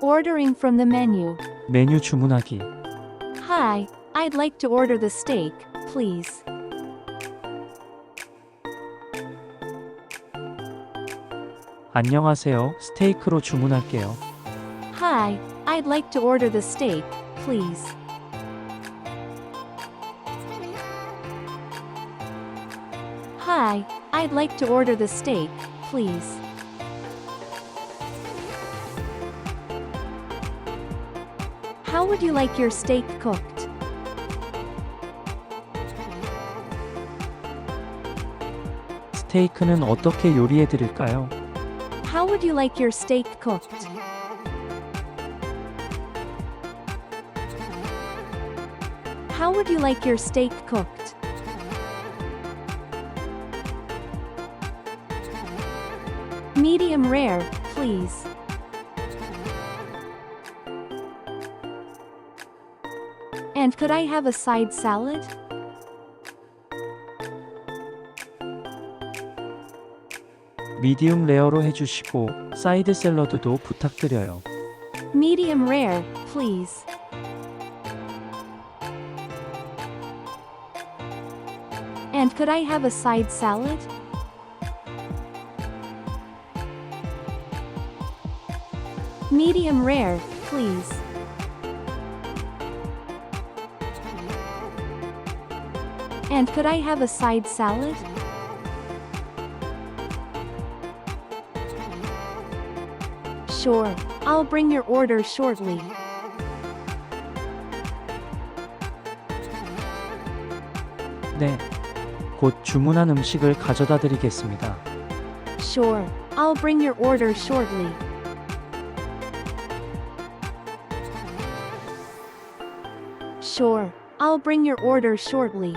Ordering from the menu. 메뉴 주문하기. Hi, I'd like to order the steak, please. 안녕하세요. 스테이크로 주문할게요. Hi, I'd like to order the steak, please. Hi, I'd like to order the steak, please. How would you like your steak cooked? 스테이크는 어떻게 요리해 드릴까요? How would you like your steak cooked? How would you like your steak cooked? Medium rare, please. And could I have a side salad? 미디움 레어로 해주시고 사이드 샐러드도 부탁드려요. Medium rare, please. And could I have a side salad? Medium rare, please. And could I have a side salad? Sure, I'll bring your order shortly. 네. 곧 주문한 음식을 가져다 드리겠습니다. Sure, I'll bring your order shortly. Sure, I'll bring your order shortly.